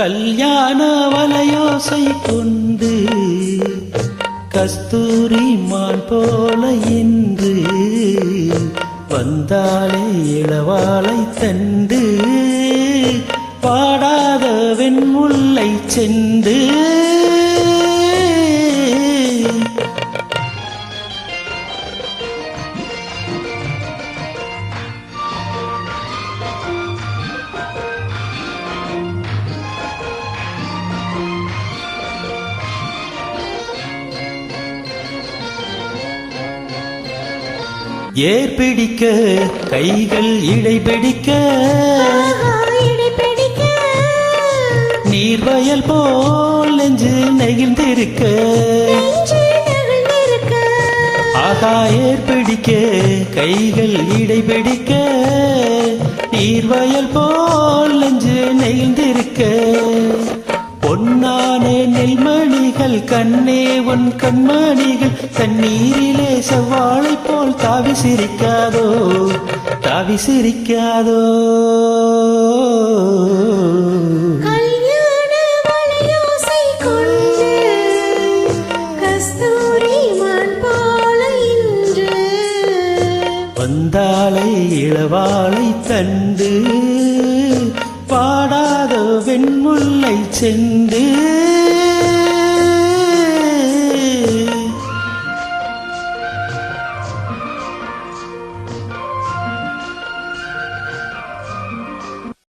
கல்யாண வலையோசை கொண்டு கஸ்தூரி மான் போல இன்று வந்தாலே இளவாளை தண்டு. பாடாத வெண்முல்லை செண்டு. ஏற்பிடிக்க கைகள் இடைபிடிக்க. நீர்வயல் போல் நெஞ்சு நெகிழ்ந்திருக்க. ஆகா ஏற்பிடிக்க கைகள் இடைபிடிக்க நீர்வயல் போல் நெஞ்சு நெகிழ்ந்திருக்க நெல்மணிகள் கண்ணே உன் கண்மணிகள் தண்ணீரிலே செவ்வாழை போல் தாவி சிரிக்காதோ? தாவி சிரிக்காதோ? வந்தாளை இளவாளை தண்டு பாடாத வெண்முல்லை செண்டு